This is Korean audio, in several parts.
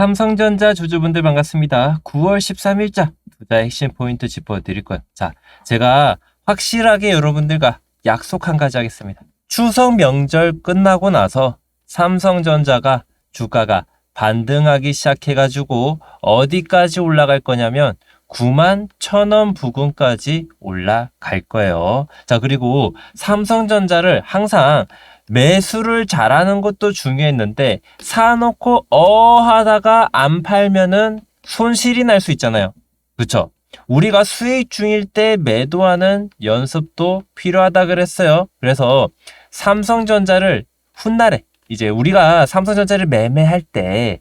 삼성전자 주주분들 반갑습니다. 9월 13일자 투자 핵심 포인트 짚어드릴 거예요. 자, 제가 확실하게 여러분들과 약속 한 가지 하겠습니다. 추석 명절 끝나고 나서 삼성전자가 주가가 반등하기 시작해가지고 어디까지 올라갈 거냐면 9만 1천원 부근까지 올라갈 거예요. 자, 그리고 삼성전자를 항상 매수를 잘하는 것도 중요했는데 사놓고 어 하다가 안 팔면은 손실이 날 수 있잖아요. 그렇죠? 우리가 수익 중일 때 매도하는 연습도 필요하다 그랬어요. 그래서 삼성전자를 훗날에 이제 우리가 삼성전자를 매매할 때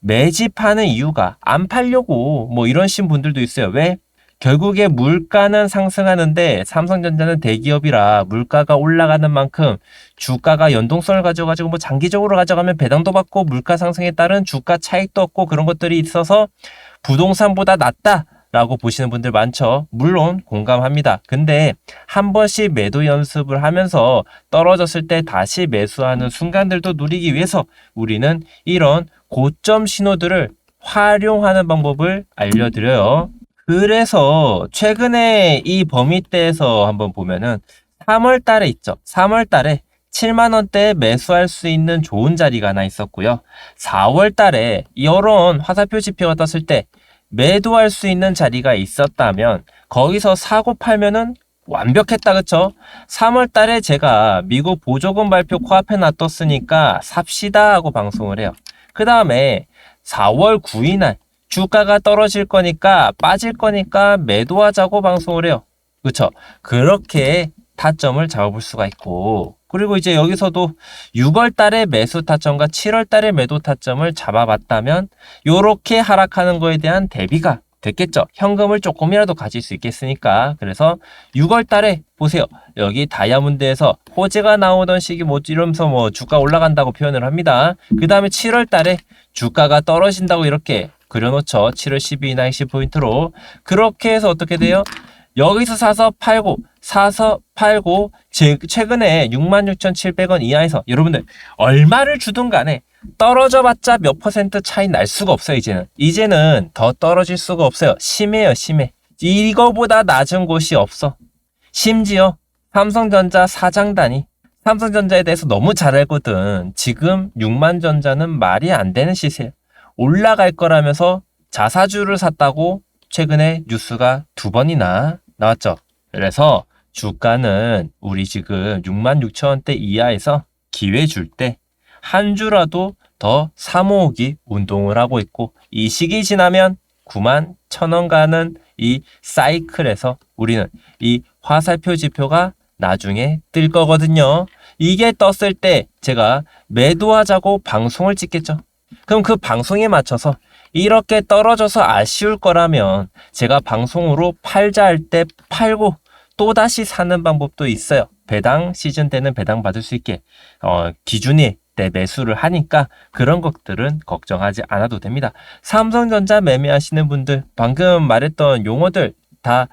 매집하는 이유가 안 팔려고 뭐 이런 신 분들도 있어요. 왜? 결국에 물가는 상승하는데 삼성전자는 대기업이라 물가가 올라가는 만큼 주가가 연동성을 가져가지고 뭐 장기적으로 가져가면 배당도 받고 물가 상승에 따른 주가 차익도 없고 그런 것들이 있어서 부동산보다 낫다. 라고 보시는 분들 많죠. 물론 공감합니다. 근데 한 번씩 매도 연습을 하면서 떨어졌을 때 다시 매수하는 순간들도 누리기 위해서 우리는 이런 고점 신호들을 활용하는 방법을 알려드려요. 그래서 최근에 이 범위대에서 한번 보면은 3월 달에 있죠. 3월 달에 7만 원대에 매수할 수 있는 좋은 자리가 하나 있었고요. 4월 달에 이런 화살표 지표가 떴을 때 매도할 수 있는 자리가 있었다면 거기서 사고 팔면은 완벽했다 그쵸? 3월 달에 제가 미국 보조금 발표 코앞에 놔뒀으니까 삽시다 하고 방송을 해요. 그 다음에 4월 9일 날 주가가 떨어질 거니까 빠질 거니까 매도하자고 방송을 해요. 그쵸? 그렇게 타점을 잡아볼 수가 있고 그리고 이제 여기서도 6월 달에 매수 타점과 7월 달에 매도 타점을 잡아봤다면 요렇게 하락하는 거에 대한 대비가 됐겠죠. 현금을 조금이라도 가질 수 있겠으니까. 그래서 6월 달에 보세요. 여기 다이아몬드에서 호재가 나오던 시기 뭐 이러면서 뭐 주가 올라간다고 표현을 합니다. 그 다음에 7월 달에 주가가 떨어진다고 이렇게 그려놓죠. 7월 12일 날씨 포인트로. 그렇게 해서 어떻게 돼요? 여기서 사서 팔고 사서 팔고 제, 최근에 66,700원 이하에서 여러분들 얼마를 주든 간에 떨어져 봤자 몇 퍼센트 차이 날 수가 없어요 이제는 이제는 더 떨어질 수가 없어요 심해요 심해 이거보다 낮은 곳이 없어 심지어 삼성전자 사장단이 삼성전자에 대해서 너무 잘 알거든 지금 6만전자는 말이 안 되는 시세예요 올라갈 거라면서 자사주를 샀다고 최근에 뉴스가 두 번이나 나왔죠. 그래서 주가는 우리 지금 6만 6천 원대 이하에서 기회 줄 때 한 주라도 더 사모으기 운동을 하고 있고 이 시기 지나면 9만 천 원 가는 이 사이클에서 우리는 이 화살표 지표가 나중에 뜰 거거든요. 이게 떴을 때 제가 매도하자고 방송을 찍겠죠. 그럼 그 방송에 맞춰서 이렇게 떨어져서 아쉬울 거라면 제가 방송으로 팔자 할 때 팔고 또다시 사는 방법도 있어요. 배당 시즌 때는 배당 받을 수 있게 어, 기준이 때 매수를 하니까 그런 것들은 걱정하지 않아도 됩니다. 삼성전자 매매하시는 분들 방금 말했던 용어들 다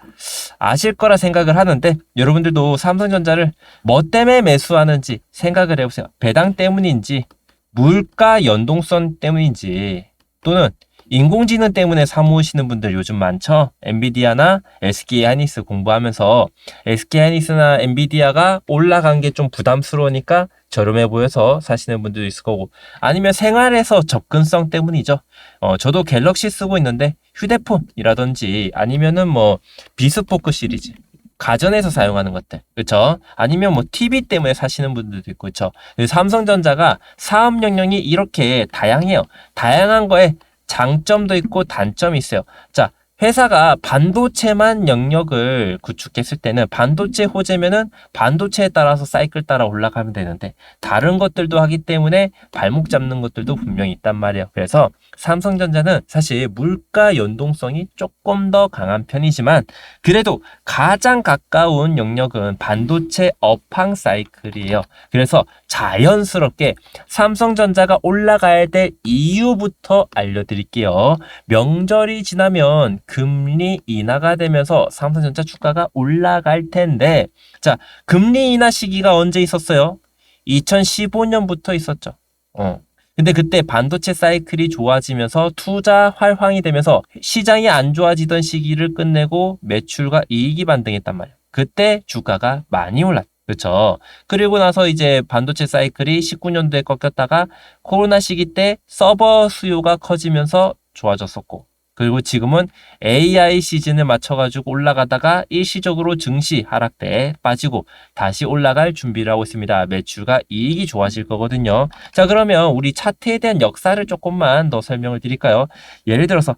아실 거라 생각을 하는데 여러분들도 삼성전자를 뭐 때문에 매수하는지 생각을 해보세요. 배당 때문인지 물가 연동성 때문인지 또는 인공지능 때문에 사모으시는 분들 요즘 많죠? 엔비디아나 SK 하이닉스 공부하면서 SK 하이닉스나 엔비디아가 올라간 게 좀 부담스러우니까 저렴해 보여서 사시는 분들도 있을 거고 아니면 생활에서 접근성 때문이죠. 어, 저도 갤럭시 쓰고 있는데 휴대폰이라든지 아니면은 뭐 비스포크 시리즈 가전에서 사용하는 것들, 그렇죠? 아니면 뭐 TV 때문에 사시는 분들도 있고, 그렇죠? 삼성전자가 사업 영역이 이렇게 다양해요. 다양한 거에 장점도 있고 단점이 있어요. 자, 회사가 반도체만 영역을 구축했을 때는 반도체 호재면은 반도체에 따라서 사이클 따라 올라가면 되는데 다른 것들도 하기 때문에 발목 잡는 것들도 분명히 있단 말이에요. 그래서 삼성전자는 사실 물가 연동성이 조금 더 강한 편이지만 그래도 가장 가까운 영역은 반도체 업황 사이클이에요. 그래서 자연스럽게 삼성전자가 올라가야 될 이유부터 알려드릴게요. 명절이 지나면 금리 인하가 되면서 삼성전자 주가가 올라갈 텐데 자 금리 인하 시기가 언제 있었어요? 2015년부터 있었죠. 어. 근데 그때 반도체 사이클이 좋아지면서 투자 활황이 되면서 시장이 안 좋아지던 시기를 끝내고 매출과 이익이 반등했단 말이에요. 그때 주가가 많이 올랐. 그렇죠. 그리고 나서 이제 반도체 사이클이 19년도에 꺾였다가 코로나 시기 때 서버 수요가 커지면서 좋아졌었고 그리고 지금은 AI 시즌을 맞춰가지고 올라가다가 일시적으로 증시 하락 때 빠지고 다시 올라갈 준비를 하고 있습니다. 매출과 이익이 좋아질 거거든요. 자, 그러면 우리 차트에 대한 역사를 조금만 더 설명을 드릴까요? 예를 들어서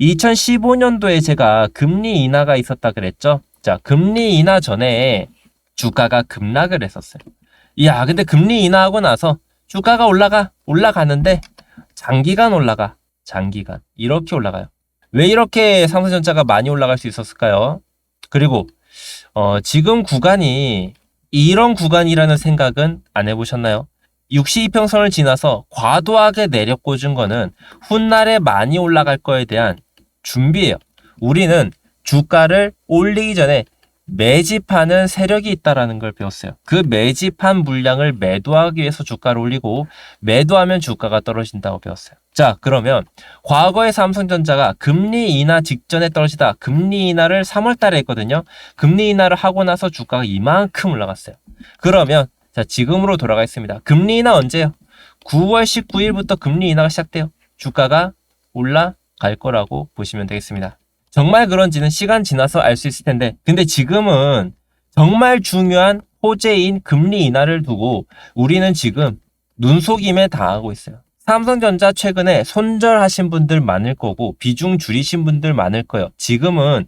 2015년도에 제가 금리 인하가 있었다 그랬죠? 자, 금리 인하 전에 주가가 급락을 했었어요. 이야, 근데 금리 인하하고 나서 주가가 올라가, 올라가는데 장기간 올라가, 장기간. 이렇게 올라가요. 왜 이렇게 삼성전자가 많이 올라갈 수 있었을까요? 그리고, 어, 지금 구간이 이런 구간이라는 생각은 안 해보셨나요? 62평선을 지나서 과도하게 내려 꽂은 거는 훗날에 많이 올라갈 거에 대한 준비예요. 우리는 주가를 올리기 전에 매집하는 세력이 있다라는 걸 배웠어요. 그 매집한 물량을 매도하기 위해서 주가를 올리고 매도하면 주가가 떨어진다고 배웠어요. 자, 그러면 과거의 삼성전자가 금리 인하 직전에 떨어지다 금리 인하를 3월 달에 했거든요. 금리 인하를 하고 나서 주가가 이만큼 올라갔어요. 그러면 자, 지금으로 돌아가겠습니다. 금리 인하 언제요? 9월 19일부터 금리 인하가 시작돼요. 주가가 올라갈 거라고 보시면 되겠습니다. 정말 그런지는 시간 지나서 알 수 있을 텐데, 근데 지금은 정말 중요한 호재인 금리 인하를 두고 우리는 지금 눈속임에 당하고 있어요. 삼성전자 최근에 손절하신 분들 많을 거고 비중 줄이신 분들 많을 거예요. 지금은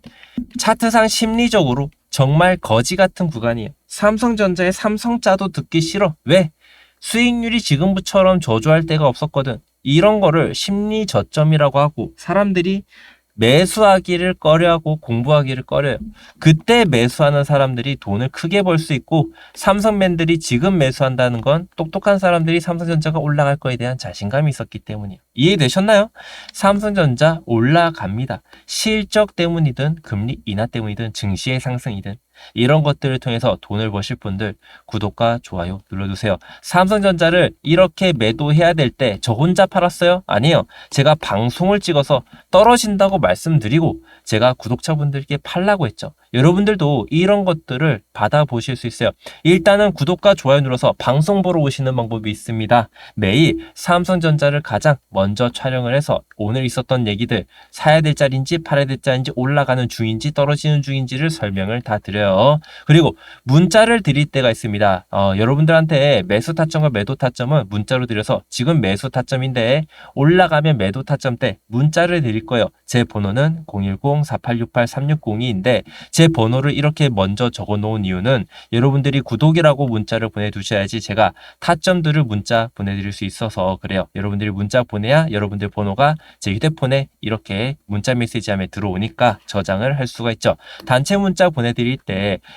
차트상 심리적으로 정말 거지 같은 구간이에요. 삼성전자의 삼성자도 듣기 싫어. 왜? 수익률이 지금처럼 저조할 때가 없었거든. 이런 거를 심리 저점이라고 하고 사람들이 매수하기를 꺼려하고 공부하기를 꺼려요. 그때 매수하는 사람들이 돈을 크게 벌 수 있고 삼성맨들이 지금 매수한다는 건 똑똑한 사람들이 삼성전자가 올라갈 거에 대한 자신감이 있었기 때문이에요. 이해되셨나요? 삼성전자 올라갑니다. 실적 때문이든 금리 인하 때문이든 증시의 상승이든 이런 것들을 통해서 돈을 버실 분들 구독과 좋아요 눌러주세요. 삼성전자를 이렇게 매도해야 될 때 저 혼자 팔았어요? 아니에요. 제가 방송을 찍어서 떨어진다고 말씀드리고 제가 구독자분들께 팔라고 했죠. 여러분들도 이런 것들을 받아보실 수 있어요. 일단은 구독과 좋아요 눌러서 방송 보러 오시는 방법이 있습니다. 매일 삼성전자를 가장 먼저 촬영을 해서 오늘 있었던 얘기들 사야 될 자리인지 팔아야 될 자리인지 올라가는 중인지 떨어지는 중인지를 설명을 다 드려요. 그리고 문자를 드릴 때가 있습니다. 어, 여러분들한테 매수 타점과 매도 타점은 문자로 드려서 지금 매수 타점인데 올라가면 매도 타점 때 문자를 드릴 거예요. 제 번호는 010-4868-360인데 제 번호를 이렇게 먼저 적어 놓은 이유는 여러분들이 구독이라고 문자를 보내두셔야지 제가 타점들을 문자 보내드릴 수 있어서 그래요. 여러분들이 문자 보내야 여러분들 번호가 제 휴대폰에 이렇게 문자 메시지함에 들어오니까 저장을 할 수가 있죠. 단체 문자 보내드릴 때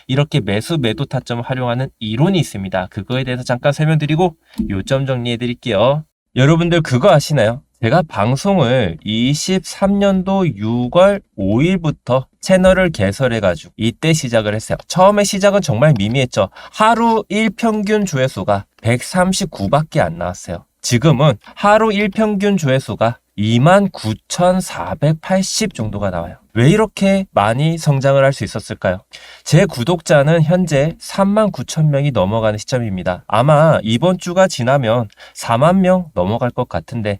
이렇게 매수 매도 타점을 활용하는 이론이 있습니다. 그거에 대해서 잠깐 설명드리고 요점 정리해 드릴게요. 여러분들 그거 아시나요? 제가 방송을 23년도 6월 5일부터 채널을 개설해가지고 이때 시작을 했어요. 처음에 시작은 정말 미미했죠. 하루 일평균 조회수가 139밖에 안 나왔어요. 지금은 하루 일평균 조회수가 29,480 정도가 나와요. 왜 이렇게 많이 성장을 할 수 있었을까요? 제 구독자는 현재 3만 9천 명이 넘어가는 시점입니다. 아마 이번 주가 지나면 4만 명 넘어갈 것 같은데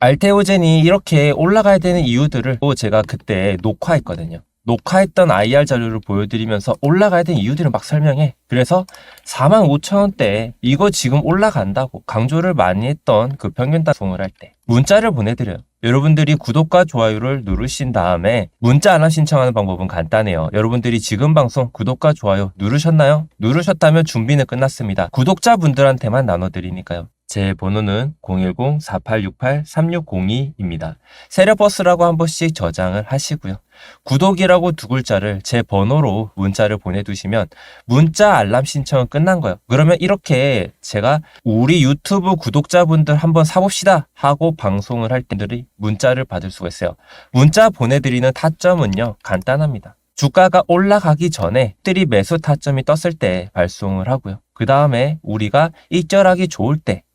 알테오젠이 이렇게 올라가야 되는 이유들을 또 제가 그때 녹화했거든요. 녹화했던 IR 자료를 보여드리면서 올라가야 되는 이유들을 막 설명해. 그래서 45,000원대 이거 지금 올라간다고 강조를 많이 했던 그 평균 단송을 할 때 문자를 보내드려요. 여러분들이 구독과 좋아요를 누르신 다음에 문자 알람 신청하는 방법은 간단해요. 여러분들이 지금 방송 구독과 좋아요 누르셨나요? 누르셨다면 준비는 끝났습니다. 구독자분들한테만 나눠드리니까요. 제 번호는 010-4868-3602입니다. 세려버스라고 한 번씩 저장을 하시고요. 구독이라고 두 글자를 제 번호로 문자를 보내두시면 문자 알람 신청은 끝난 거예요. 그러면 이렇게 제가 우리 유튜브 구독자분들 한번 사봅시다 하고 방송을 할 때들이 문자를 받을 수가 있어요. 문자 보내드리는 타점은요 간단합니다. 주가가 올라가기 전에 들이 매수 타점이 떴을 때 발송을 하고요. 그 다음에 우리가 익절하기 좋을 때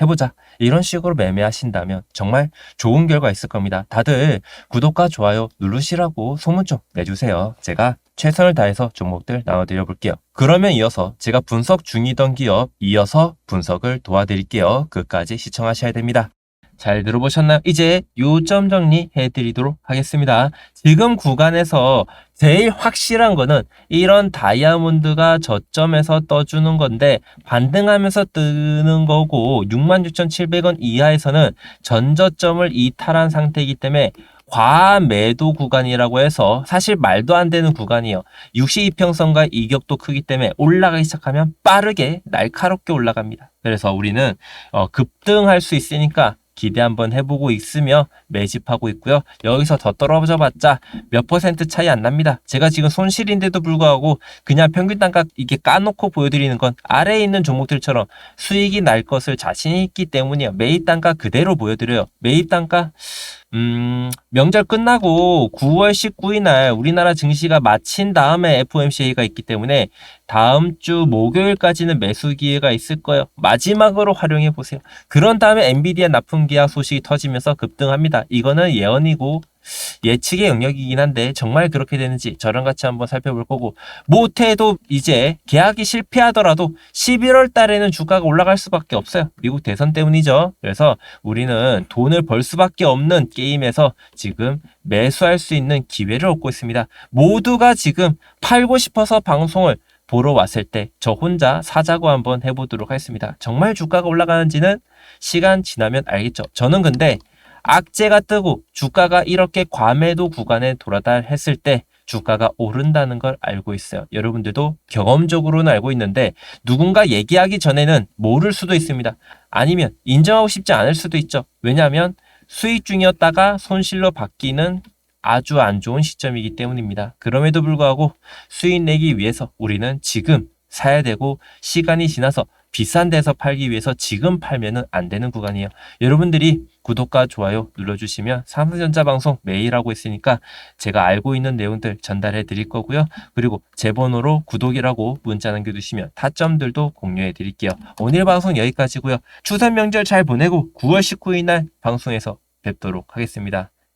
해보자. 이런 식으로 매매하신다면 정말 좋은 결과 있을 겁니다. 다들 구독과 좋아요 누르시라고 소문 좀 내주세요. 제가 최선을 다해서 종목들 나눠드려 볼게요. 그러면 이어서 제가 분석 중이던 기업 이어서 분석을 도와드릴게요. 끝까지 시청하셔야 됩니다. 잘 들어보셨나요? 이제 요점 정리해 드리도록 하겠습니다. 지금 구간에서 제일 확실한 거는 이런 다이아몬드가 저점에서 떠주는 건데 반등하면서 뜨는 거고 66,700원 이하에서는 전저점을 이탈한 상태이기 때문에 과매도 구간이라고 해서 사실 말도 안 되는 구간이에요. 62평선과 이격도 크기 때문에 올라가기 시작하면 빠르게 날카롭게 올라갑니다. 그래서 우리는 어, 급등할 수 있으니까 기대 한번 해보고 있으며 매집하고 있고요. 여기서 더 떨어져 봤자 몇 퍼센트 차이 안 납니다. 제가 지금 손실인데도 불구하고 그냥 평균 단가 이게 까놓고 보여드리는 건 아래에 있는 종목들처럼 수익이 날 것을 자신 있기 때문이에요. 매입 단가 그대로 보여드려요. 매입 단가 음, 명절 끝나고 9월 19일 날 우리나라 증시가 마친 다음에 FOMC가 있기 때문에 다음 주 목요일까지는 매수 기회가 있을 거예요. 마지막으로 활용해 보세요. 그런 다음에 엔비디아 납품 계약 소식이 터지면서 급등합니다. 이거는 예언이고 예측의 영역이긴 한데 정말 그렇게 되는지 저랑 같이 한번 살펴볼 거고 못해도 이제 계약이 실패하더라도 11월 달에는 주가가 올라갈 수밖에 없어요. 미국 대선 때문이죠. 그래서 우리는 돈을 벌 수밖에 없는 게임에서 지금 매수할 수 있는 기회를 얻고 있습니다. 모두가 지금 팔고 싶어서 방송을 보러 왔을 때 저 혼자 사자고 한번 해보도록 하겠습니다. 정말 주가가 올라가는지는 시간 지나면 알겠죠. 저는 근데 악재가 뜨고 주가가 이렇게 과매도 구간에 돌아다녔을 때 주가가 오른다는 걸 알고 있어요. 여러분들도 경험적으로는 알고 있는데 누군가 얘기하기 전에는 모를 수도 있습니다. 아니면 인정하고 싶지 않을 수도 있죠. 왜냐하면 수익 중이었다가 손실로 바뀌는 아주 안 좋은 시점이기 때문입니다. 그럼에도 불구하고 수익 내기 위해서 우리는 지금 사야 되고 시간이 지나서 비싼 데서 팔기 위해서 지금 팔면은 안 되는 구간이에요. 여러분들이 구독과 좋아요 눌러주시면 삼성전자 방송 매일 하고 있으니까 제가 알고 있는 내용들 전달해 드릴 거고요. 그리고 제 번호로 구독이라고 문자 남겨두시면 타점들도 공유해 드릴게요. 오늘 방송 여기까지고요. 추석 명절 잘 보내고 9월 19일 날 방송에서 뵙도록 하겠습니다.